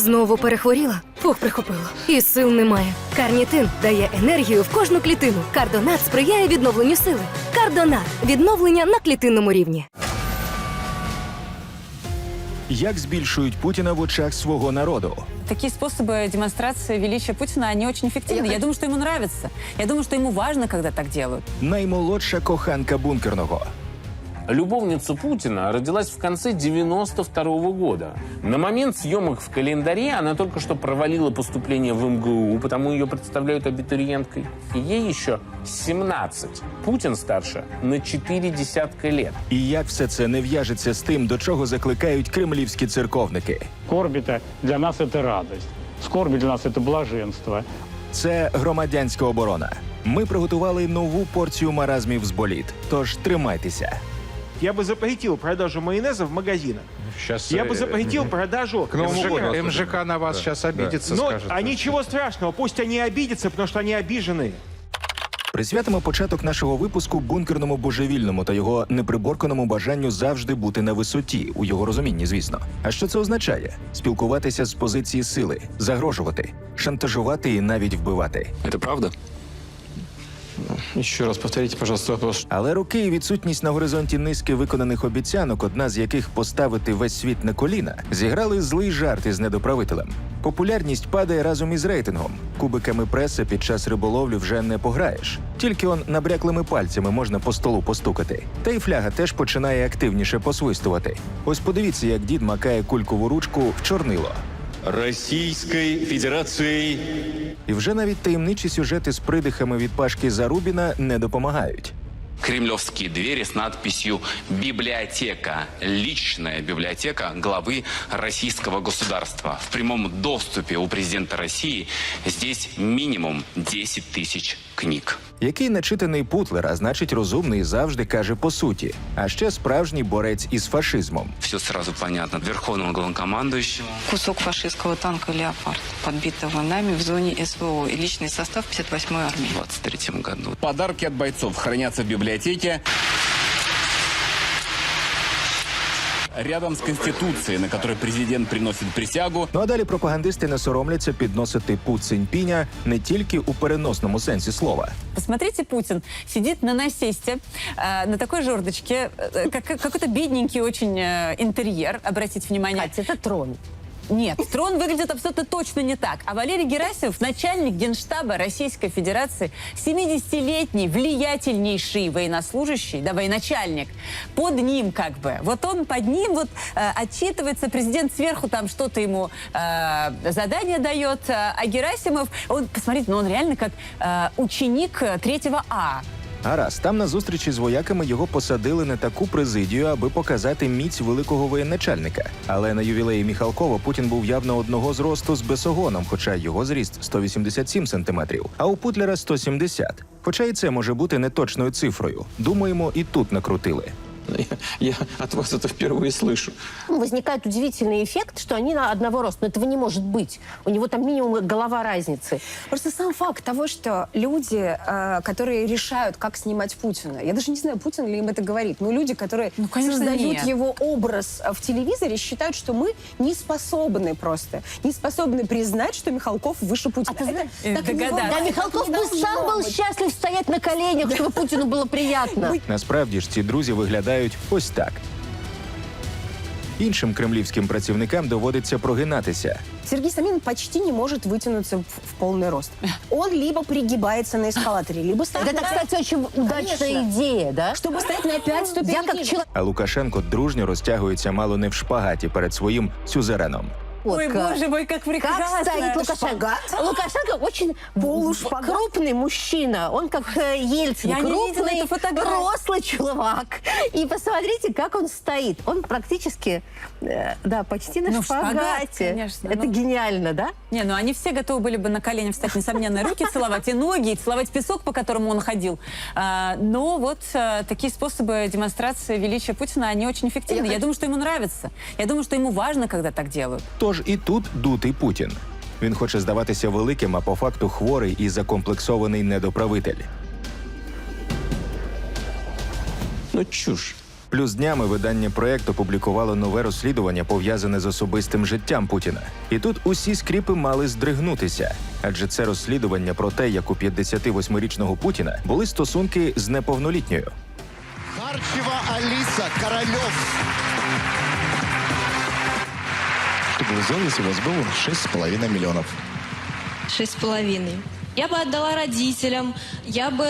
Знову перехворіла? Фух, прихопило. І сил немає. Карнітин дає енергію в кожну клітину. Кардонат сприяє відновленню сили. Кардонат відновлення на клітинному рівні. Як збільшують Путіна в очах свого народу? Такие способы демонстрации величия Путина, они очень эффективны. Я, думаю, что ему нравится. Я думаю, что ему важно, когда так делают. Наймолодша коханка бункерного. Любовница Путина родилась в конце 92 года. На момент съемок в календаре она только что провалила поступление в МГУ, потому ее представляют абитуриенткой. И ей еще 17. Путин старше на 4 десятка лет. І як все це не в'яжеться з тим, до чого закликають кремлівські церковники? Скорбь это для нас это радость. Скорбь для нас это блаженство. Це громадянська оборона. Ми приготували нову порцію маразмів з боліт. Тож тримайтеся. Я бы запретил продажу майонеза в магазинах. Сейчас Я бы запретил продажу к Новому МЖК. году. МЖК на вас сейчас обидится, Но скажет. а ничего страшного, пусть они обидятся, потому что они обиженные. Присвятимо початок нашого випуску бункерному божевільному та його неприборканому бажанню завжди бути на висоті, у його розумінні, звісно. А що це означає? Спілкуватися з позиції сили, загрожувати, шантажувати і навіть вбивати. Это правда? Еще раз повторите, пожалуйста, вопрос. Але роки і відсутність на горизонті низки виконаних обіцянок, одна з яких поставити весь світ на коліна, зіграли злий жарт із недоправителем. Популярність падає разом із рейтингом. Кубиками преси під час риболовлі вже не пограєш. Тільки он набряклими пальцями можна по столу постукати. Та й фляга теж починає активніше посвистувати. Ось подивіться, як дід макає кулькову ручку в чорнило. Российской Федерації. І вже навіть таємничі сюжети з придихами від Пашки Зарубіна не допомагають. Кремлевские двери с надписью «Библиотека». Личная библиотека главы российского государства. В прямом доступе у президента России здесь минимум 10 тысяч книг. який начитаний путлер, а значить розумний завжди каже по суті, а ще справжній борець із фашизмом. Все сразу понятно. Верховного главнокомандующего. Кусок фашистского танка «Леопард», подбитого нами в зоне СВО и личный состав 58-й армии. В 23 году. Подарки от бойцов хранятся в библиотеке рядом с Конституцией, на которой президент приносит присягу. Ну а далі пропагандисти не соромляться підносити пут Циньпіня не тільки у переносному сенсі слова. Посмотрите, Путин сидит на насесте, э, на такой жердочке, э, как, как- какой-то бедненький очень э, интерьер, обратите внимание. це трон. Нет, трон выглядит абсолютно точно не так. А Валерий Герасимов, начальник генштаба Российской Федерации, 70-летний, влиятельнейший военнослужащий, да, военачальник, под ним как бы. Вот он под ним вот э, отчитывается, президент сверху там что-то ему э, задание дает, э, а Герасимов, он, посмотрите, ну он реально как э, ученик э, третьего А. А раз там на зустрічі з вояками його посадили на таку президію, аби показати міць великого воєначальника. Але на ювілеї Міхалкова Путін був явно одного зросту з Бесогоном, хоча його зріст 187 сантиметрів, а у Путлера 170. Хоча і це може бути неточною цифрою. Думаємо, і тут накрутили. Я, я от вас это впервые слышу. Возникает удивительный эффект, что они на одного роста. Но этого не может быть. У него там минимум голова разницы. Просто сам факт того, что люди, э, которые решают, как снимать Путина, я даже не знаю, Путин ли им это говорит, но люди, которые Ну, конечно, создают нет. его образ э, в телевизоре, считают, что мы не способны просто, не способны признать, что Михалков выше Путина. А ты знаешь, Э, так не догадаться. бывает. Да, Михалков Не бы должно сам был быть. счастлив стоять на коленях, чтобы Путину было приятно. Насправді ж ці друзі виглядають ось так. Іншим кремлівським працівникам доводиться прогинатися. Сергей Самин почти не может вытянуться в, в полный рост. Он либо пригибается на эскалаторе, либо стоит Это, на- кстати, очень удачная Конечно. идея, да? чтобы стоять на 5 ступеней. Я как человек... А Лукашенко дружньо розтягується мало не в шпагаті перед своїм сюзереном. Ой, боже мой, как прекрасно. Как стоит Лукашенко? Лукашенко очень крупный мужчина. Он как э, Ельцин. Я крупный, рослый чувак. И посмотрите, как он стоит. Он практически, э, да, почти на Ну, в шпагат, шпагате. конечно, Это ну. гениально, да? Не, ну они все готовы были бы на колени встать, несомненно, руки целовать и ноги, и целовать песок, по которому он ходил. А, но вот а, такие способы демонстрации величия Путина, они очень эффективны. Я, думаю, что ему нравится. Я думаю, что ему важно, когда так делают. Тож і тут дутий Путін. Він хоче здаватися великим, а по факту хворий і закомплексований недоправитель. Ну, чушь. Плюс днями видання проект опублікувало нове розслідування, пов'язане з особистим життям Путіна. І тут усі скріпи мали здригнутися, адже це розслідування про те, як у 58-річного Путіна були стосунки з неповнолітньою. Харчева Алиса, Королев. Чтобы вы знали, если у вас было 6,5 миллионов. Шесть с половиной. Я бы отдала родителям, я бы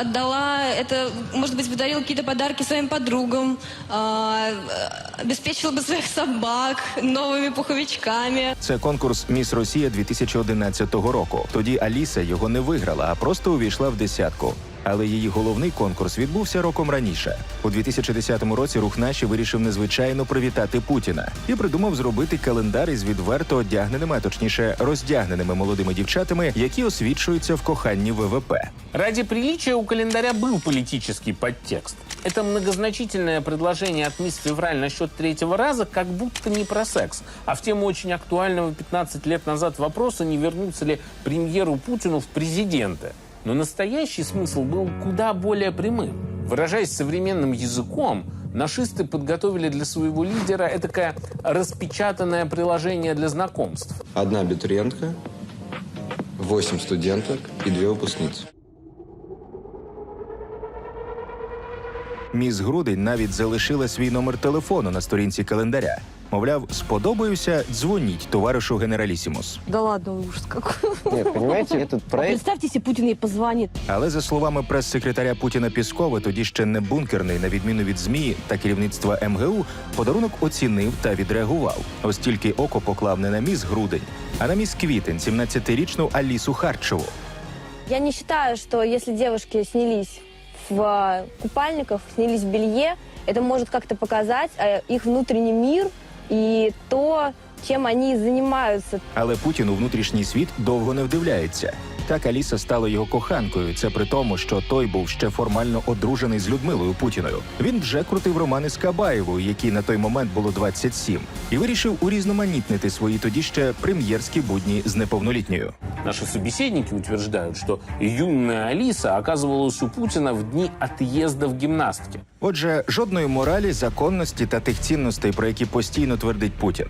отдала это, может быть, подарила какие-то подарки своим подругам, а, э, обеспечила бы своих собак новыми пуховичками. Це конкурс Міс Росія 2011 року. Тоді Аліса його не виграла, а просто увійшла в десятку. Але її головний конкурс відбувся роком раніше. У 2010 році рух наші вирішив незвичайно привітати Путіна і придумав зробити календар із відверто одягненими, а точніше роздягненими молодими дівчатами, які освічуються в коханні ВВП. Ради приличия у календаря был политический подтекст. Это многозначительное предложение от мисс Февраль насчет третьего раза как будто не про секс, а в тему очень актуального 15 лет назад вопроса, не вернуться ли премьеру Путину в президенты. Но настоящий смысл был куда более прямым. Выражаясь современным языком, нашисты подготовили для своего лидера этакое распечатанное приложение для знакомств. Одна абитуриентка, восемь студенток и две выпускницы. Міс Грудень навіть залишила свій номер телефону на сторінці календаря. Мовляв, сподобаюся, дзвоніть товаришу генералісімус. Да ладно, ужас какой. Нет, понимаете, этот проект... Представьте, если Путин ей позвонит. Але за словами прес-секретаря Путіна Піскова, тоді ще не бункерний, на відміну від змі та керівництва МГУ, подарунок оцінив та відреагував. Ось тільки око поклав не на міс грудень, а на міс квітень, 17-річну Алісу Харчеву. Я не считаю, что если девушки снялись в э, купальниках, снялись в белье, это может как-то показать э, их внутренний мир и то, чем они занимаются. Але Путін у внутрішній світ довго не вдивляється. Так Аліса стала його коханкою. Це при тому, що той був ще формально одружений з Людмилою Путіною. Він вже крутив романи з Кабаєвою, якій на той момент було 27, і вирішив урізноманітнити свої тоді ще прем'єрські будні з неповнолітньою. Наши собеседники утверждают, что юная Алиса оказывалась у Путина в дни отъезда в гимнастке. Отже, жодної моралі, законності та тих цінностей, про які постійно твердить Путін.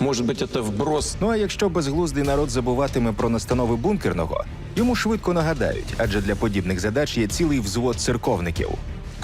Может быть, это вброс Ну а якщо безглуздий народ забуватиме про настанови бункерного, йому швидко нагадають, адже для подібних задач є цілий взвод церковників.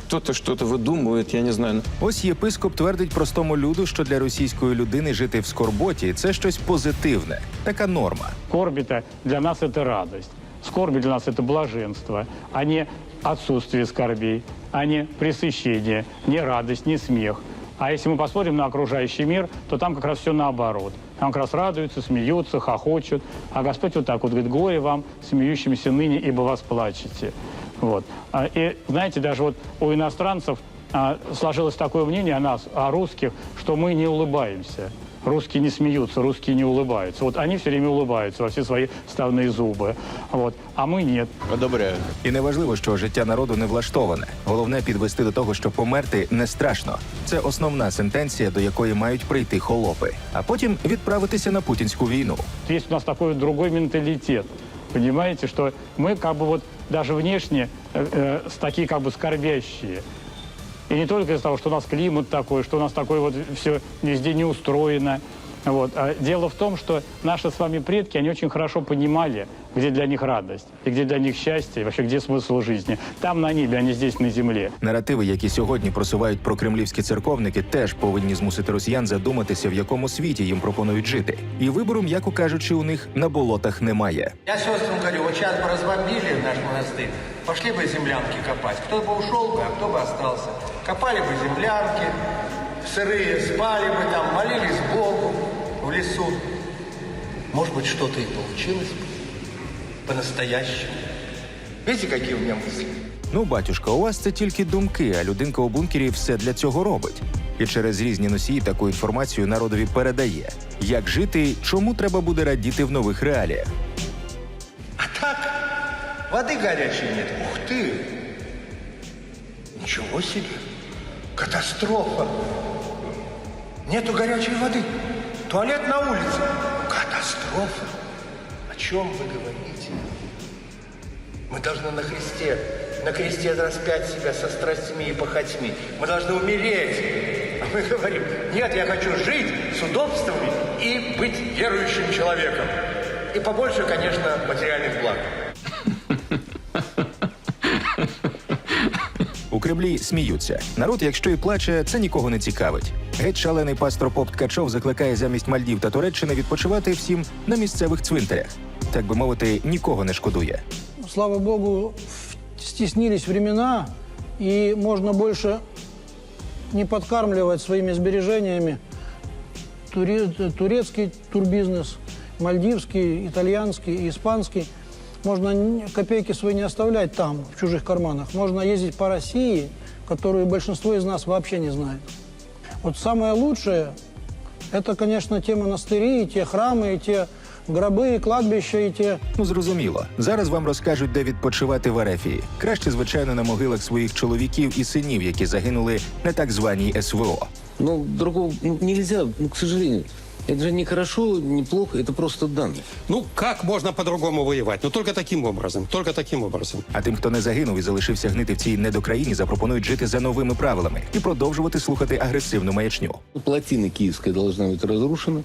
кто-то что-то выдумывает, я не знаю. Ось єпископ твердить простому люду, що для російської людини жити в скорботі це щось позитивне, така норма. Скорбь это для нас это радость. Скорби для нас это блаженство, а не отсутствие скорбей, а не пресыщение, не радость, не смех. А если мы посмотрим на окружающий мир, то там как раз все наоборот. Там как раз радуются, смеются, хохочут. А Господь вот так вот говорит, горе вам, смеющимся ныне, ибо вас плачете. Вот. А, И знаете, даже вот у иностранцев а, сложилось такое мнение о нас, о русских, что мы не улыбаемся. Русские не смеются, русские не улыбаются. Вот они все время улыбаются во все свои ставные зубы. Вот. А мы нет. Одобряю. І не важливо, що життя народу не влаштоване. Головне підвести до того, що померти не страшно. Це основна сентенція, до якої мають прийти холопи, а потім відправитися на путінську війну. Есть у нас такой вот другой менталитет. Понимаете, что мы как бы вот даже внешне э, э, с- такие как бы скорбящие. И не только из-за того, что у нас климат такой, что у нас такое вот все везде не устроено. Вот. А дело в том, что наши с вами предки, они очень хорошо понимали, где для них радость, и где для них счастье, и вообще где смысл жизни. Там на небе, а не здесь на земле. Наративи, які сьогодні просувають прокремлівські церковники, теж повинні змусити росіян задуматися, в якому світі їм пропонують жити. І вибору, м'яко кажучи, у них на болотах немає. Я сестрам говорю, вот сейчас бы разбомбили наш монастырь, пошли бы землянки копать. Кто бы ушел бы, а кто бы остался. Копали бы землянки, сырые спали бы там, молились Богу в лесу. Может быть, что-то и получилось бы по-настоящему. Видите, какие у меня мысли? Ну, батюшка, у вас це тільки думки, а людинка у бункері все для цього робить. І через різні носії таку інформацію народові передає. Як жити, чому треба буде радіти в нових реаліях. А так, воды горячей нет. Ух ты! Ничего себе! Катастрофа! Нету горячей воды. Туалет на улице. Катастрофа! О чем вы говорите? Мы должны на Христе на кресте распять себя со страстями и похотьми. Мы должны умереть. А мы говорим, нет, я хочу жить с удобствами и быть верующим человеком. И побольше, конечно, материальных благ. Кремлі сміються. Народ, якщо і плаче, це нікого не цікавить. Геть шалений пастор Поп Ткачов закликає замість Мальдів та Туреччини відпочивати всім на місцевих цвинтарях. Так би мовити, нікого не шкодує. Слава богу, стеснились времена, и можно больше не подкармливать своими сбережениями туре- турецкий турбизнес, мальдивский, итальянский, испанский. Можно н- копейки свои не оставлять там, в чужих карманах. Можно ездить по России, которую большинство из нас вообще не знает. Вот самое лучшее – это, конечно, те монастыри, и те храмы, и те гробы, и кладбища, и те Ну зрозуміло. Зараз вам розкажуть, де відпочивати в Арефії. Краще, звичайно, на могилах своїх чоловіків і синів, які загинули на так званій СВО. Ну, другого ну, нельзя, ну, к сожалению. Это же не хорошо, не плохо, это просто данные. Ну, как можно по-другому воевать? Ну, только таким образом. Только таким образом. А тим, хто не загинув і залишився гнити в цій недокраїні, запропонують жити за новими правилами і продовжувати слухати агресивну маячню. Плотина Киевская должна быть разрушена,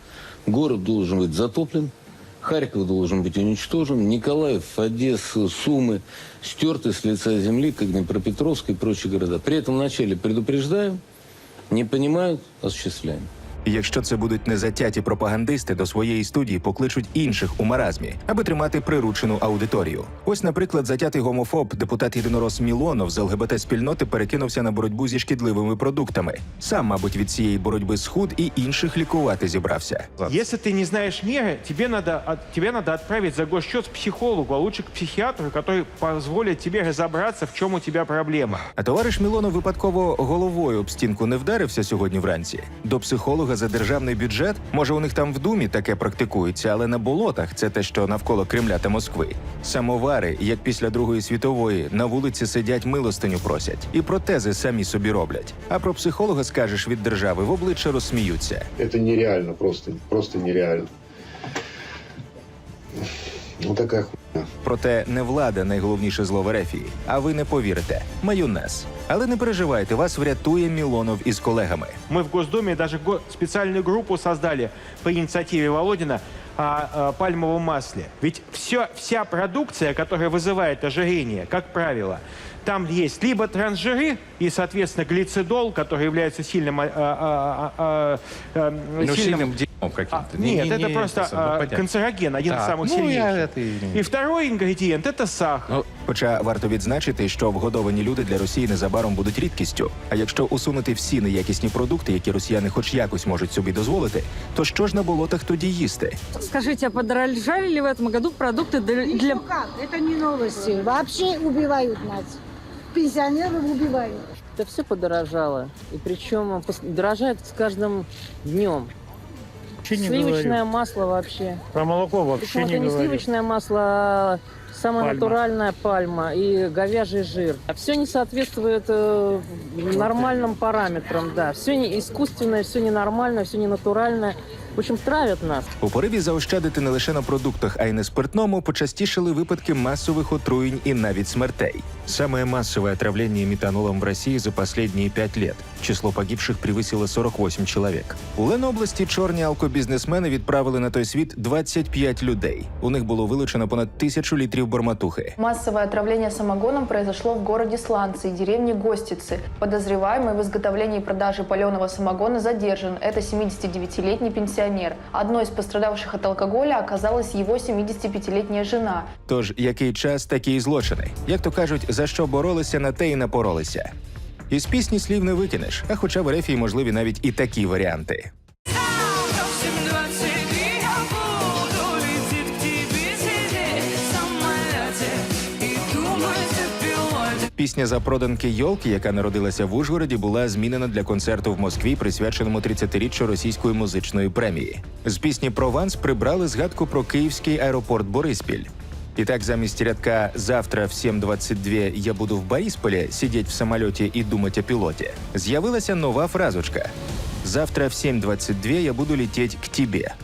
город должен быть затоплен, Харьков должен быть уничтожен, Николаев, Одесса, Сумы стерты с лица земли, как Днепропетровск и прочие города. При этом вначале предупреждаем, не понимают, осуществляем. І якщо це будуть незатяті пропагандисти, до своєї студії покличуть інших у маразмі, аби тримати приручену аудиторію. Ось, наприклад, затятий гомофоб, депутат єдинорос Мілонов з ЛГБТ спільноти перекинувся на боротьбу зі шкідливими продуктами. Сам, мабуть, від цієї боротьби схуд і інших лікувати зібрався. Если ты не знаешь меры, тебе надо, от- тебе надо отправить за госсчет к психологу, а лучше к психиатру, который позволит тебе разобраться, в чем у тебя проблема. А товариш Мілонов випадково головою об стінку не вдарився сьогодні вранці. До психолога за державний бюджет. Може, у них там в думі таке практикується, але на болотах це те, що навколо Кремля та Москви. Самовари, як після Другої світової, на вулиці сидять милостиню просять, і протези самі собі роблять. А про психолога скажеш від держави в обличчя розсміються. Це нереально, просто, просто нереально. Ну такая хуйня. Проте не влада найголовніше зло в Ерефії, а ви не повірите. Майонез. Але не переживайте, вас врятує Мілонов із колегами. Мы в Госдуме даже го- специальную группу создали по инициативе Володина о, о пальмовом масле. Ведь все, вся продукция, которая вызывает ожирение, как правило, там есть либо трансжиры и, соответственно, глицидол, который является сильным, а, а, а, а, э, Ну, сильным сильным дерьмом каким-то. А, Не- нет, не- это не просто это самое, а, понятно. канцероген, один из Так, самых ну, я сильнейших. это и не- И второй ингредиент – это сахар. Хоча варто відзначити, що вгодовані люди для Росії незабаром будуть рідкістю. А якщо усунути всі неякісні продукти, які росіяни хоч якось можуть собі дозволити, то що ж на болотах тоді їсти? Скажите, а подорожали ли в этом году продукты для... для... как? Это не новости. Вообще убивают нас. Пенсионеров убивают. Да все подорожало. И причем дорожает с каждым днем. Сливочное масло вообще. Про молоко вообще Причем это не не говорю. сливочное масло, а самая Пальма. натуральная пальма и говяжий жир. А все не соответствует э, нормальным параметрам, да. Все не искусственное, все ненормальное, все не натуральное. В общем, травят нас. У пориві заощадити не лише на продуктах, а й на спиртному почастішали випадки масових отруєнь і навіть смертей. Самое массовое отравление метанолом в России за последние пять лет. Число погибших превысило 48 чоловік. У Ленобласті чорні алкобізнесмени відправили на той світ 25 людей. У них було вилучено понад тисячу літрів борматухи. Массовое отравление самогоном произошло в городе Сланцы и деревне Гостицы. Подозреваемый в изготовлении и продаже паленого самогона задержан. Это 79-летний пенсионер. Одной из пострадавших от алкоголя оказалась его 75-летняя жена. Тож який час, такі злочини. Як то кажуть, за що боролися, на те й напоролися. Із пісні слів не викинеш, а хоча в Ерефії можливі навіть і такі варіанти. Пісня за проданки Йолки, яка народилася в Ужгороді, була змінена для концерту в Москві, присвяченому 30-річчю російської музичної премії. З пісні Прованс прибрали згадку про київський аеропорт Бориспіль. І так замість рядка «Завтра в 7.22 я буду в Борисполі сидеть в самоліті і думать о пілоті» з'явилася нова фразочка «Завтра в 7.22 я буду лететь к тебе».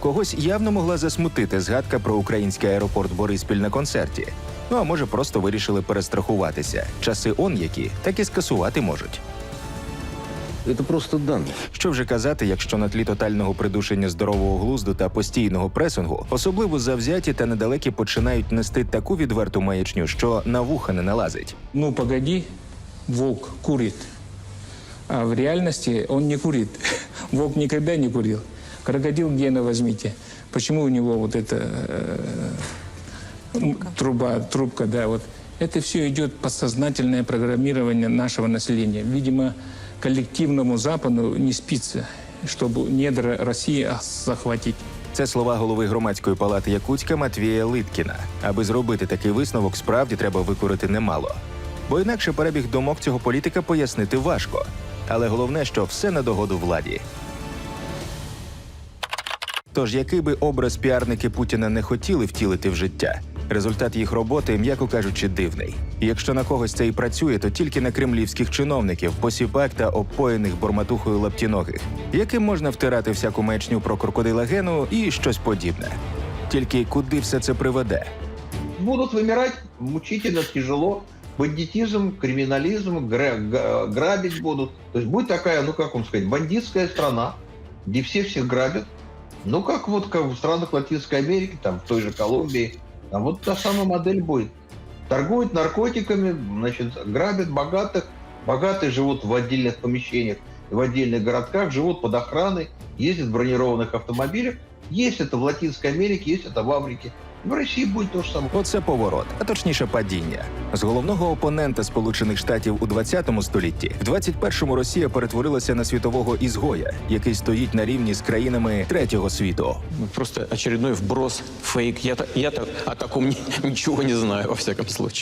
Когось явно могла засмутити згадка про український аеропорт Бориспіль на концерті. Ну а може, просто вирішили перестрахуватися. Часи он які, так і скасувати можуть. Это просто данные. Що вже казати, якщо на тлі тотального придушення здорового глузду та постійного пресингу, особливо завзяті та недалекі починають нести таку відверту маячню, що на вуха не налазить. Ну, погоди, волк курит. А в реальности он не курит. Волк никогда не курил. Крокодил Гена возьмите. Почему у него вот эта э, м, труба, трубка, да, вот. Это все идет подсознательное программирование нашего населения. Видимо, коллективному Западу не спится, чтобы недра России захватить. Це слова голови громадської палати Якутська Матвія Литкіна. Аби зробити такий висновок, справді треба викурити немало. Бо інакше перебіг думок цього політика пояснити важко. Але головне, що все на догоду владі. Тож, який би образ піарники Путіна не хотіли втілити в життя, результат їх роботи, м'яко кажучи, дивний. Якщо на когось це і працює, то тільки на кремлівських чиновників, посіпак та опоєних бормотухою лаптіногих, яким можна втирати всяку маячню про крокодила Гену і щось подібне. Тільки куди все це приведе? Будут вымирать мучительно, тяжело. Бандитизм, га- грабить будут. То есть будет ну как вам сказать, бандитская страна, где все всех грабят. Ну как вот как в странах Латинской Америки, там в той же Колумбии. А вот та самая модель будет. Торгуют наркотиками, значит, грабят богатых. Богатые живут в отдельных помещениях, в отдельных городках, живут под охраной, ездят в бронированных автомобилях. Есть это в Латинской Америке, есть это в Африке. В Росії буде то ж саме. Оце поворот, а точніше падіння. З головного опонента Сполучених Штатів у 20 столітті в 21-му Росія перетворилася на світового ізгоя, який стоїть на рівні з країнами третього світу. Просто очередной вброс, фейк. Я-то, я так о нічого не знаю, во всякому случае.